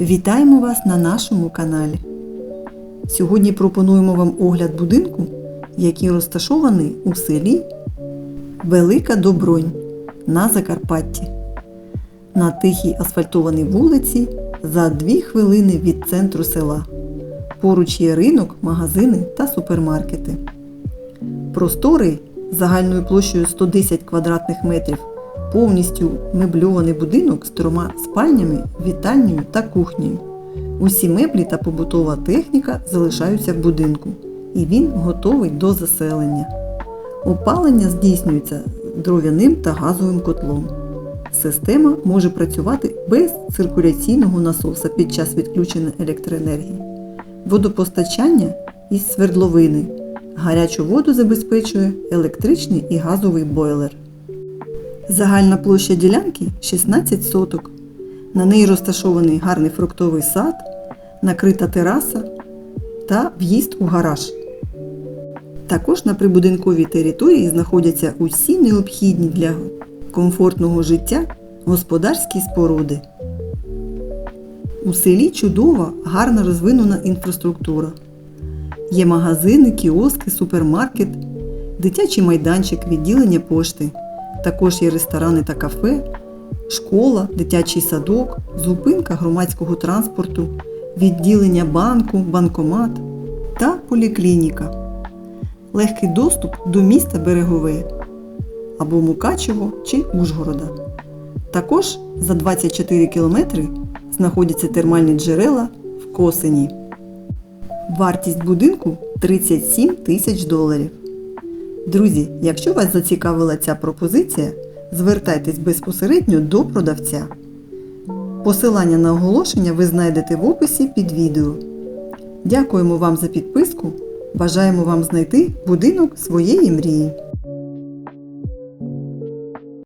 Вітаємо вас на нашому каналі. Сьогодні пропонуємо вам огляд будинку, який розташований у селі Велика Добронь на Закарпатті. На тихій асфальтованій вулиці за 2 хвилини від центру села. Поруч є ринок, магазини та супермаркети. Просторий загальною площею 110 квадратних метрів повністю мебльований будинок з трьома спальнями, вітальнею та кухнею. Усі меблі та побутова техніка залишаються в будинку, і він готовий до заселення. Опалення здійснюється дров'яним та газовим котлом. Система може працювати без циркуляційного насоса під час відключення електроенергії. Водопостачання із свердловини. Гарячу воду забезпечує електричний і газовий бойлер. Загальна площа ділянки 16 соток. На неї розташований гарний фруктовий сад, накрита тераса та в'їзд у гараж. Також на прибудинковій території знаходяться усі необхідні для комфортного життя господарські споруди. У селі чудова, гарно розвинена інфраструктура. Є магазини, кіоски, супермаркет, дитячий майданчик, відділення пошти. Також є ресторани та кафе, школа, дитячий садок, зупинка громадського транспорту, відділення банку, банкомат та поліклініка. Легкий доступ до міста Берегове або Мукачево чи Ужгорода. Також за 24 кілометри знаходяться термальні джерела в Косині. Вартість будинку 37 тисяч доларів. Друзі, якщо вас зацікавила ця пропозиція, звертайтесь безпосередньо до продавця. Посилання на оголошення ви знайдете в описі під відео. Дякуємо вам за підписку. Бажаємо вам знайти будинок своєї мрії.